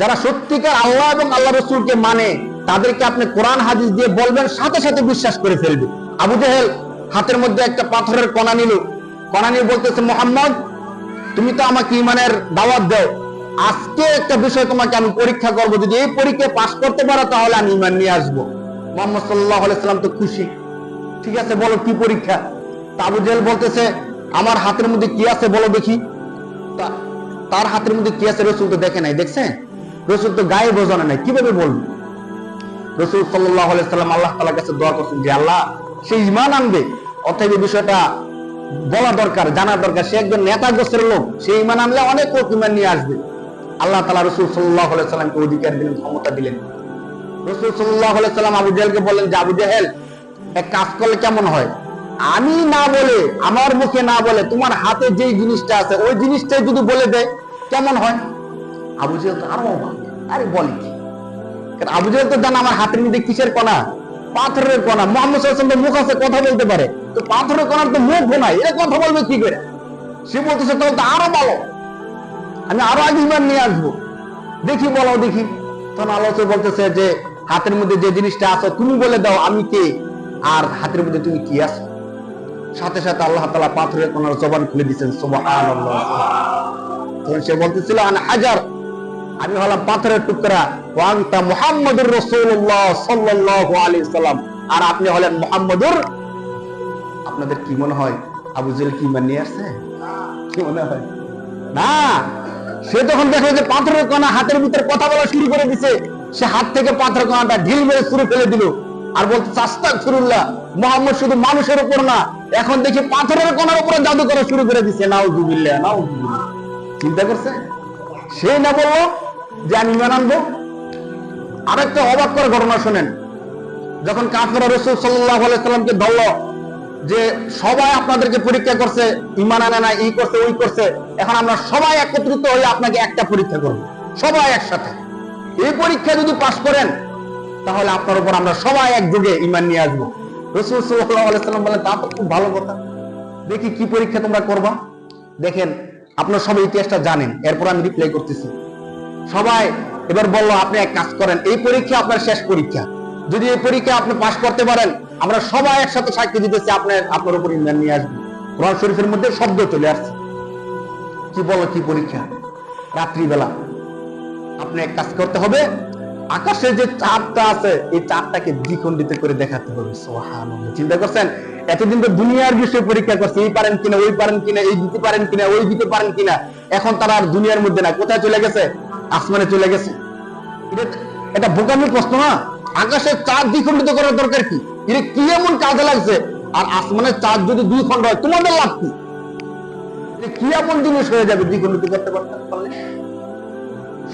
যারা সত্যিকার আল্লাহ এবং আল্লাহ রসুলকে মানে তাদেরকে আপনি কোরআন, হাদিস দিয়ে বলবেন, সাথে সাথে বিশ্বাস করে ফেলবে। আবু জাহেল হাতের মধ্যে একটা পাথরের কণা নিল। কণা নিয়ে বলতেছে, মোহাম্মদ, তুমি তো আমাকে ইমানের দাওয়াত দাও। আজকে একটা বিষয় তোমাকে আমি পরীক্ষা করব। যদি এই পরীক্ষায় পাশ করতে পারো, তাহলে আমি ইমান নিয়ে আসব। মোহাম্মদ সাল্লাহ সাল্লাম তো খুশি। ঠিক আছে, বলো কি পরীক্ষা? আবু জাহেল বলতেছে, আমার হাতের মধ্যে কি আছে বলো দেখি। তার হাতের মধ্যে কি আছে রসুল তো দেখে নাই, দেখছেন? রসুল তো গায়ে বোঝানো নাই, কীভাবে বলব? রসুল সাল্লাহ সাল্লাম আল্লাহ তালার কাছে দোয়া করছেন যে, আল্লাহ, সে ইমান আনবে, অতএব বিষয়টা বলা দরকার, জানা দরকার। সে একজন নেতা গোছের লোক, সে ইমান আনলে অনেক লোক ইমান নিয়ে আসবে। আল্লাহ তালা রসুল সাল্লাহ সাল্লামকে অধিকার দিলেন, ক্ষমতা দিলেন। রসুল সাল্লাহ সাল্লাম আবু জাহেলকে বললেন যে, আবু জাহেল, এক কাজ করলে কেমন হয়? আমি না বলে, আমার মুখে না বলে, তোমার হাতে যেই জিনিসটা আছে, ওই জিনিসটাই যদি বলে দেয়, কেমন হয়? আবু জাহেল তো আরও অবাক। আরে বলে কি? কারণ আবু জাহেল তো জানা আমার হাতের মধ্যে কিসের কণা? পাথরের কণা। মোহাম্মদ সাল্লাম মুখ আছে, কথা বলতে পারে। তো পাথরের কণার তো মুখ নাই, এরা কথা বলবে কি করে? সে বলতেছে, তাহলে তো আরও বলো। আমি আরও আগে নিয়ে আসব। দেখি, বলো দেখি। তখন তো বলতেছে যে, হাতের মধ্যে যে জিনিসটা আছে, তুমি বলে দাও, আমি কে? আর হাতের মধ্যে তুমি কি আছো? সাথে সাথে আল্লাহ তালা পাথরের কোনার জবান খুলে দিচ্ছেন সুবহানাল্লাহ। তখন সে বলতেছিল, আন হাজার আমি হলাম পাথরের টুকরা। ওয়ান্তা মুহাম্মদুর রাসূলুল্লাহ সাল্লাল্লাহু আলাইহি সাল্লাম। আর আপনি হলেন মুহাম্মদুর। আপনাদের কি মনে হয়? আবু জেল কি ইমান নিয়ে আসছে? কি মনে হয়? না। সে তখন দেখল যে পাথরের কণা হাতের ভিতরে কথা বলা শুরু করে দিছে, সে হাত থেকে পাথরের কণাটা ঢিল মেরে শুরু ফেলে দিল। আর বলতে চাস্তা ফিরুল্লাহ মোহাম্মদ শুধু মানুষের উপর না, এখন দেখি পাথরের কণার উপরে জাদু করা শুরু করে দিছে। নাউজুবিল্লাহ নাউজুবিল্লাহ। চিন্তা করছে? সে না বলল যে আমি ইমান আনব? আরেকটা অবাক করা ঘটনা শোনেন। যখন কাফেরা রসুল সাল্লাহ সাল্লামকে ধরল যে সবাই আপনাদেরকে পরীক্ষা করছে, ইমান আনে না ই করছে, ওই করছে, এখন আমরা সবাই একত্রিত হয়ে আপনাকে একটা পরীক্ষা করব। সবাই একসাথে। এই পরীক্ষা যদি পাশ করেন, তাহলে আপনার উপর আমরা সবাই একযোগে ইমান নিয়ে আসব। রসুল সাল্লাহ সাল্লাম বলেন তা তো খুব ভালো কথা। দেখি কি পরীক্ষা তোমরা করবা? দেখেন, আপনার সবাই ইতিহাসটা জানেন। এরপর আমি রিপ্লাই করতেছি। সবাই এবার বলল, আপনি এক কাজ করেন, এই পরীক্ষা আপনার শেষ পরীক্ষা। যদি এই পরীক্ষা আপনি পাশ করতে পারেন, আমরা সবাই একসাথে সাক্ষী দিতেছি, আপনার আপনার উপর ইমান নিয়ে আসব। কোরআন শরীফের মধ্যে শব্দ চলে আসছে। কি বলো, কি পরীক্ষা? রাত্রিবেলা। আপনি এক কাজ করতে হবে আকাশের যে চাঁদটা আছে, এই চাঁদটাকে দ্বিখণ্ডিত করে দেখাতে হবে। চিন্তা করছেন? এতদিন তো দুনিয়ার বিষয়ে পরীক্ষা করছে, এই পারেন কিনা, ওই পারেন কিনা, এই দিতে পারেন কিনা, ওই দিতে পারেন কিনা। এখন তারা আর দুনিয়ার মধ্যে না, কোথায় চলে গেছে? আসমানে চলে গেছে। এটা- বোকামির প্রশ্ন না? আকাশের চাঁদ দ্বিখণ্ডিত করার দরকার কি? এটা কি এমন কাজে লাগছে? আর আসমানের চাঁদ যদি দুই খণ্ড হয়, তোমাদের লাভ কি? কি এমন জিনিস হয়ে যাবে করতে পারলে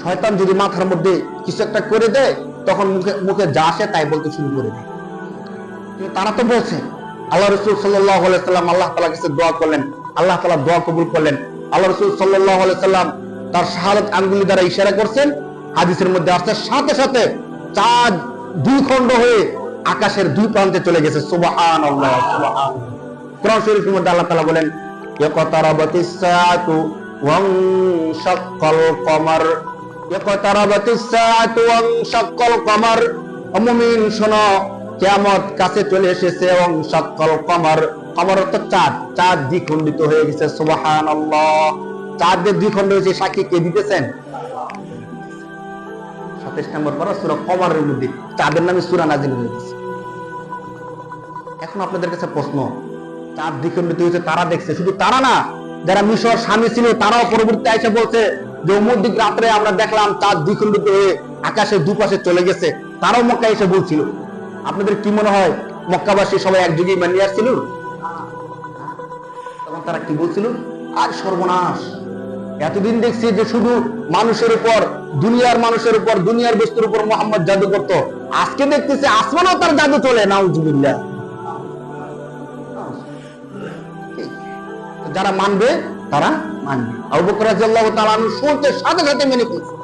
শয়তান যদি মাথার মধ্যে কিছু একটা করে দেয়, তখন মুখে মুখে যা আসে তাই বলতে শুরু করে দেয়। তারা তো বলছে, আল্লাহ রসুল সাল্লাহ আল্লাহ তালা কাছে দোয়া করলেন। আল্লাহ তালা দোয়া কবুল করলেন। আল্লাহ রসুল সাল্লাহ সাল্লাম তার শাহাদত আঙ্গুলি দ্বারা ইশারা করছেন। হাদিসের মধ্যে আসছে, সাথে সাথে চাঁদ দুই খণ্ড হয়ে আকাশের দুই প্রান্তে চলে গেছে। সুবাহান কোরআন শরীফের মধ্যে আল্লাহ তালা বলেন কাছে চলে এসেছে এবং শাক্কাল কমার। কমার অর্থ চাঁদ। চাঁদ দ্বিখণ্ডিত হয়ে গেছে। সুবহানাল্লাহ। চাঁদের দ্বিখণ্ড হয়েছে, সাক্ষী কে দিতেছেন? সাতাইশ নম্বর পর সুরা কমারের মধ্যে চাঁদের নামে সুরা নাজিল হয়ে গেছে। এখন আপনাদের কাছে প্রশ্ন চাঁদ দ্বিখণ্ডিত হয়েছে, তারা দেখছে, শুধু তারা না, যারা মিশর স্বামী ছিল, তারাও পরবর্তী এসে বলছে যে অমুক দিক রাত্রে আমরা দেখলাম চাঁদ দ্বিখণ্ডিত হয়ে আকাশের দুপাশে চলে গেছে, তারাও মক্কা এসে বলছিল। আপনাদের কি মনে হয়, মক্কাবাসী সবাই একযোগে ইমান নিয়ে আসছিল? তখন তারা কি বলছিল? আর সর্বনাশ। এতদিন দেখছি যে শুধু মানুষের উপর, দুনিয়ার মানুষের উপর, দুনিয়ার বস্তুর উপর মোহাম্মদ জাদু করত। আজকে দেখতেছি আসমানও তার জাদু চলে না নাউজুবিল্লাহ যারা মানবে, তারা মানবে। আবু বকর রাদিয়াল্লাহু তাআলা শুনতে সাথে সাথে মেনে ফেলছে